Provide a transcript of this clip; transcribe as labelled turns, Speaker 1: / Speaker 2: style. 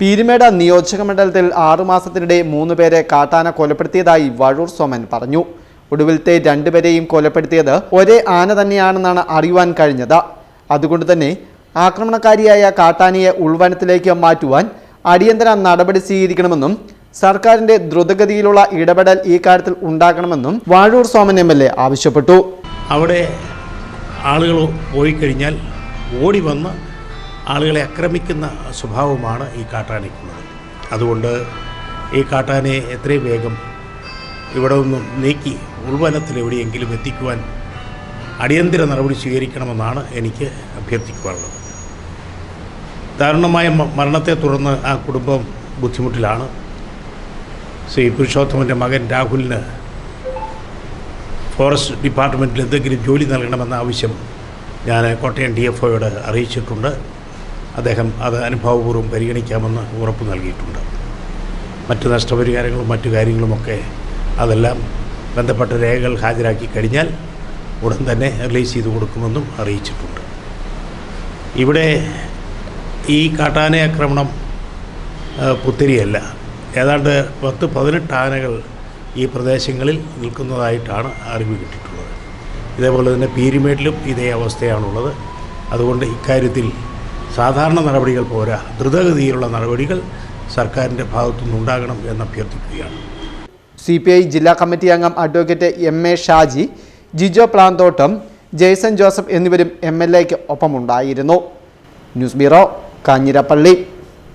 Speaker 1: പീരുമേട് നിയോജക മണ്ഡലത്തിൽ ആറുമാസത്തിനിടെ മൂന്ന് പേരെ കാട്ടാന കൊലപ്പെടുത്തിയതായി വഴൂർ സോമൻ പറഞ്ഞു. ഒടുവിലത്തെ രണ്ടുപേരെയും കൊലപ്പെടുത്തിയത് ഒരേ ആന തന്നെയാണെന്നാണ് അറിയുവാൻ കഴിഞ്ഞത്. അതുകൊണ്ട് തന്നെ ആക്രമണകാരിയായ കാട്ടാനയെ ഉൾവനത്തിലേക്ക് മാറ്റുവാൻ അടിയന്തര നടപടി സ്വീകരിക്കണമെന്നും സർക്കാരിന്റെ ദ്രുതഗതിയിലുള്ള ഇടപെടൽ ഈ കാര്യത്തിൽ ഉണ്ടാകണമെന്നും Vazhoor Soman M L A ആവശ്യപ്പെട്ടു.
Speaker 2: അവിടെ ആളുകൾ പോയി കഴിഞ്ഞാൽ ഓടി വന്ന് ആളുകളെ ആക്രമിക്കുന്ന സ്വഭാവമാണ് ഈ കാട്ടാനയ്ക്കുള്ളത്. അതുകൊണ്ട് ഈ കാട്ടാനയെ എത്രയും വേഗം ഇവിടെ നിന്നും നീക്കി ഉൾവനത്തിൽ എവിടെയെങ്കിലും എത്തിക്കുവാൻ അടിയന്തര നടപടി സ്വീകരിക്കണമെന്നാണ് എനിക്ക് അഭ്യർത്ഥിക്കുവാനുള്ളത് ദാരുണമായ മരണത്തെ തുടർന്ന് ആ കുടുംബം ബുദ്ധിമുട്ടിലാണ്. ശ്രീ പുരുഷോത്തമന്റെ മകൻ രാഹുലിന് ഫോറസ്റ്റ് ഡിപ്പാർട്ട്മെന്റിൽ എന്തെങ്കിലും ജോലി നൽകണമെന്ന ആവശ്യം ഞാൻ കോട്ടയം ഡി എഫ് ഒയോട് അറിയിച്ചിട്ടുണ്ട്. അദ്ദേഹം അത് അനുഭവപൂർവം പരിഗണിക്കാമെന്ന് ഉറപ്പ് നൽകിയിട്ടുണ്ട്. മറ്റ് നഷ്ടപരിഹാരങ്ങളും മറ്റു കാര്യങ്ങളുമൊക്കെ അതെല്ലാം ബന്ധപ്പെട്ട രേഖകൾ ഹാജരാക്കി കഴിഞ്ഞാൽ ഉടൻ തന്നെ റിലീസ് ചെയ്ത് കൊടുക്കുമെന്നും അറിയിച്ചിട്ടുണ്ട്. ഇവിടെ ഈ കാട്ടാന ആക്രമണം പുത്തിരിയല്ല. ഏതാണ്ട് പത്ത് പതിനെട്ട് ആനകൾ ഈ പ്രദേശങ്ങളിൽ നിൽക്കുന്നതായിട്ടാണ് അറിവ് കിട്ടിയിട്ടുള്ളത്. ഇതേപോലെ തന്നെ പീരിമേട്ടിലും ഇതേ അവസ്ഥയാണുള്ളത്. അതുകൊണ്ട് ഇക്കാര്യത്തിൽ സാധാരണ നടപടികൾ പോരാ. ദ്രുതഗതിയിലുള്ള നടപടികൾ സർക്കാരിന്റെ ഭാഗത്തുനിന്നുണ്ടാകണം എന്ന് അഭ്യർത്ഥിക്കുകയാണ്.
Speaker 1: സി പി ഐ ജില്ലാ കമ്മിറ്റി അംഗം advocate M A Shaji Jijo Plantottam Jaison Joseph എന്നിവരും എം എൽ എക്ക് ഒപ്പമുണ്ടായിരുന്നു. News bureau Kanjirappally.